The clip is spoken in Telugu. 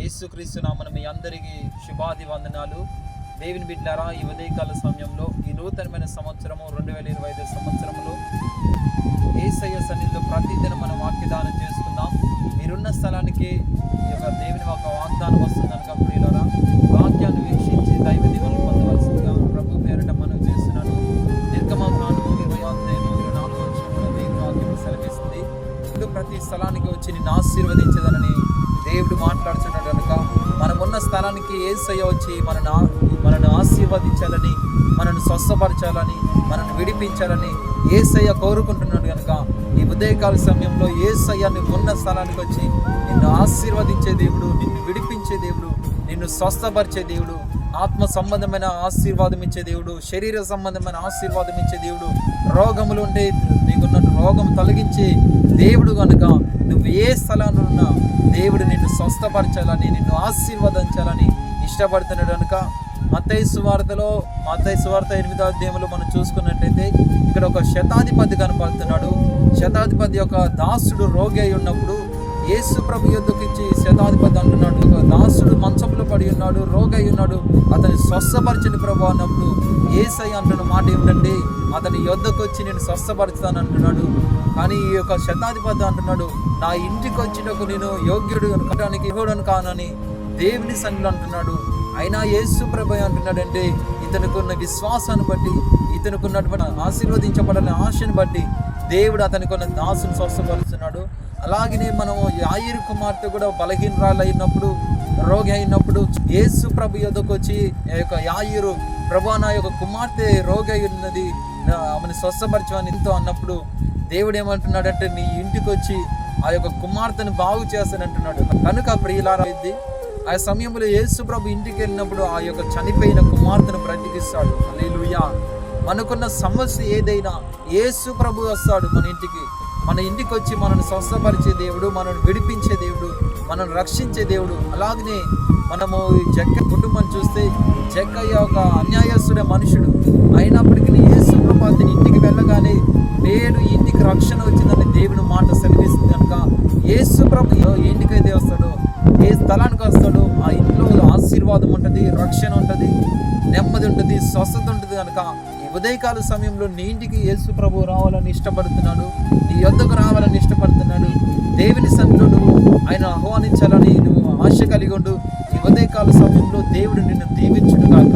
యేసుక్రీస్తు నామన మీ అందరికీ శుభాది వందనాలు. దేవుని బిడ్డారా ఈ ఉదయకాల సమయంలో ఈ నూతనమైన సంవత్సరము రెండు వేల ఇరవై ఐదు సంవత్సరంలో ఏసయ్య సన్నిధిలో ప్రతిదినం మనం వాక్యదానం చేసుకుందాం. మీరున్న స్థలానికి ఈ యొక్క దేవుని ఒక వాగ్దానం వస్తుంది కనుక ప్రియులరా వాక్యాన్ని వీక్షించి దైవ దీవెనలు పొందవలసిందిగా ప్రభు పేరిట మనం చేస్తున్నాను. నిర్గమకాండము ఇరవై అధ్యాయము ఇరవై నాలుగు వచ్చిన దేవుని వాక్యం సెలవిస్తుంది. ఇప్పుడు ప్రతి స్థలానికి వచ్చి నిన్ను ఆశీర్వదించదనని దేవుడు మాట్లాడుతున్నాడు కనుక మనం ఉన్న స్థలానికి ఏసయ్య వచ్చి మనను మనను ఆశీర్వదించాలని మనను స్వస్థపరచాలని మనను విడిపించాలని ఏసయ్య కోరుకుంటున్నాడు కనుక ఈ ఉదయకాల సమయంలో ఏసయ్య నువ్వు ఉన్న స్థలానికి వచ్చి నిన్ను ఆశీర్వదించే దేవుడు నిన్ను విడిపించే దేవుడు నిన్ను స్వస్థపరిచే దేవుడు ఆత్మ సంబంధమైన ఆశీర్వాదం ఇచ్చే దేవుడు శరీర సంబంధమైన ఆశీర్వాదం ఇచ్చే దేవుడు రోగములు ఉంటే నీకున్న రోగం తొలగించే దేవుడు కనుక నువ్వు ఏ స్థలాన్ని ఉన్నా స్వస్థపరచాలని నిన్ను ఆశీర్వదించాలని ఇష్టపడుతున్నాడు కనుక మత్తయి సువార్తలో మత్తయి సువార్త ఎనిమిదో అధ్యాయంలో మనం చూసుకున్నట్టయితే ఇక్కడ ఒక శతాధిపతి కనపడుతున్నాడు. శతాధిపతి యొక్క దాసుడు రోగి అయి ఉన్నప్పుడు యేసు ప్రభు యొద్దకు ఇచ్చి శతాధిపతి అంటున్నాడు. ఒక దాసుడు మంచంలో పడి ఉన్నాడు రోగి అయి ఉన్నాడు. అతని స్వస్థపరచని ప్రభు అన్నప్పుడు ఏసై అంటున్న మాట ఏమిటంటే అతని యొద్దకు వచ్చి నేను స్వస్థపరుస్తాను అంటున్నాడు. కానీ ఈ యొక్క శతాధిపతి అంటున్నాడు నా ఇంటికి వచ్చినకు నేను యోగ్యుడు అనుకోవడానికి ఇవ్వడను కానని దేవుని సన్నిలో అంటున్నాడు. అయినా యేసు ప్రభు అంటున్నాడంటే ఇతనుకున్న విశ్వాసాన్ని బట్టి ఇతనుకున్నటువంటి ఆశీర్వదించబడిన ఆశను బట్టి దేవుడు అతనికి ఉన్న దాసును స్వస్థపరుస్తున్నాడు. అలాగనే మనం యాయిరు కుమార్తె కూడా బలహీనరాలు అయినప్పుడు రోగి అయినప్పుడు యేసు ప్రభు యొద్దకు వచ్చి ఆ యొక్క యాయిరు ప్రభు నా యొక్క కుమార్తె రోగి అయి ఉన్నది. ఆమెను స్వస్థపరచమని ఎంతో అన్నప్పుడు దేవుడు ఏమంటున్నాడంటే నీ ఇంటికి వచ్చి ఆ యొక్క కుమార్తెను బాగు చేస్తానంటున్నాడు కనుక ప్రియులారా ఆ సమయంలో యేసు ప్రభు ఇంటికి వెళ్ళినప్పుడు ఆ యొక్క చనిపోయిన కుమార్తెను బ్రతికిస్తాడు. హల్లెలూయా. మనకున్న సమస్య ఏదైనా యేసు ప్రభు వస్తాడు మన ఇంటికి. మన ఇంటికి వచ్చి మనల్ని స్వస్థపరిచే దేవుడు మనల్ని విడిపించే దేవుడు మనల్ని రక్షించే దేవుడు. అలాగనే మనము ఈ జక్క కుటుంబం చూస్తే జక్కయ్య ఒక అన్యాయస్తుడే మనుషుడు. అయినప్పటికీ యేసు ప్రభాతిని ఇంటికి వెళ్ళగానే నేను ఇంటికి రక్షణ వచ్చిందని దేవుని మాట సెలవిస్తుంది కనుక యేసు ప్రభు ఇంటికైతే వస్తాడో ఏ స్థలానికి వస్తాడో ఆ ఇంట్లో ఆశీర్వాదం ఉంటుంది రక్షణ ఉంటుంది నెమ్మది ఉంటుంది స్వస్థత ఉంటుంది కనుక ఉదయకాల సమయంలో నీ ఇంటికి యేసు ప్రభు రావాలని ఇష్టపడుతున్నాడు నీ యొద్దకు రావాలని ఇష్టపడుతున్నాడు. దేవుని సన్నిలో నువ్వు ఆయన ఆహ్వానించాలని నువ్వు ఆశ కలిగి ఉండు. ఈ ఉదయకాల సమయంలో దేవుడు నిన్ను దీవించుడుగాక